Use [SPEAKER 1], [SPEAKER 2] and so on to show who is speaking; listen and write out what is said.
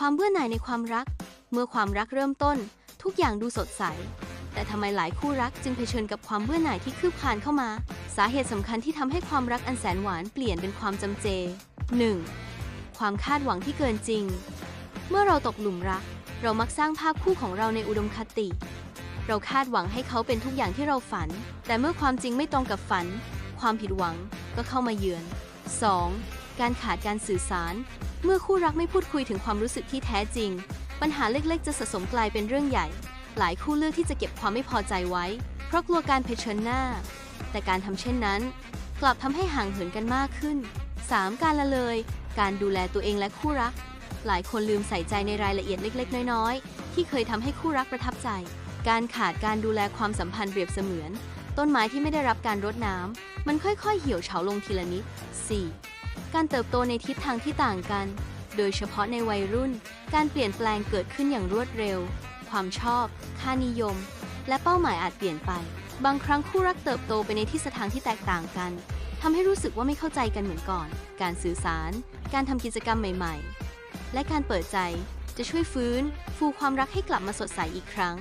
[SPEAKER 1] ความเบื่อหน่ายในความรัก เมื่อความรักเริ่มต้น ทุกอย่างดูสดใส แต่ทำไมหลายคู่รักจึงเผชิญกับความเบื่อหน่ายที่คืบคลานเข้ามา สาเหตุสำคัญที่ทำให้ความรักอันแสนหวานเปลี่ยนเป็นความจำเจ 1. ความคาดหวังที่เกินจริง เมื่อเราตกหลุมรัก เรามักสร้างภาพคู่ของเราในอุดมคติ เราคาดหวังให้เขาเป็นทุกอย่างที่เราฝัน แต่เมื่อความจริงไม่ตรงกับฝัน ความผิดหวังก็เข้ามาเยือน 2. การขาดการสื่อสาร เมื่อคู่รักไม่พูดคุยถึงความรู้สึกที่แท้จริง ปัญหาเล็กๆ จะสะสมกลายเป็นเรื่องใหญ่ หลายคู่เลือกที่จะเก็บความไม่พอใจไว้ เพราะกลัวการเผชิญหน้า แต่การทำเช่นนั้น กลับทำให้ห่างเหินกันมากขึ้น 3. การละเลย การดูแลตัวเองและคู่รัก หลายคนลืมใส่ใจในรายละเอียดเล็ก ๆ น้อยๆ ที่เคยทำให้คู่รักประทับใจ การขาดการดูแลความสัมพันธ์เปรียบเสมือน ต้นไม้ที่ไม่ได้รับการรดน้ำมันค่อยๆ เหี่ยวเฉาลงทีละนิด 4. การเติบโตในทิศทางที่ต่างกัน โดยเฉพาะในวัยรุ่น การเปลี่ยนแปลงเกิดขึ้นอย่างรวดเร็ว ความชอบ ค่านิยม และเป้าหมายอาจเปลี่ยนไป บางครั้งคู่รักเติบโตไปในทิศทางที่แตกต่างกันทำให้รู้สึกว่าไม่เข้าใจกันเหมือนก่อน การสื่อสาร การทำกิจกรรมใหม่ ๆ และการเปิดใจจะช่วยฟื้น ฟูความรักให้กลับมาสดใสอีกครั้ง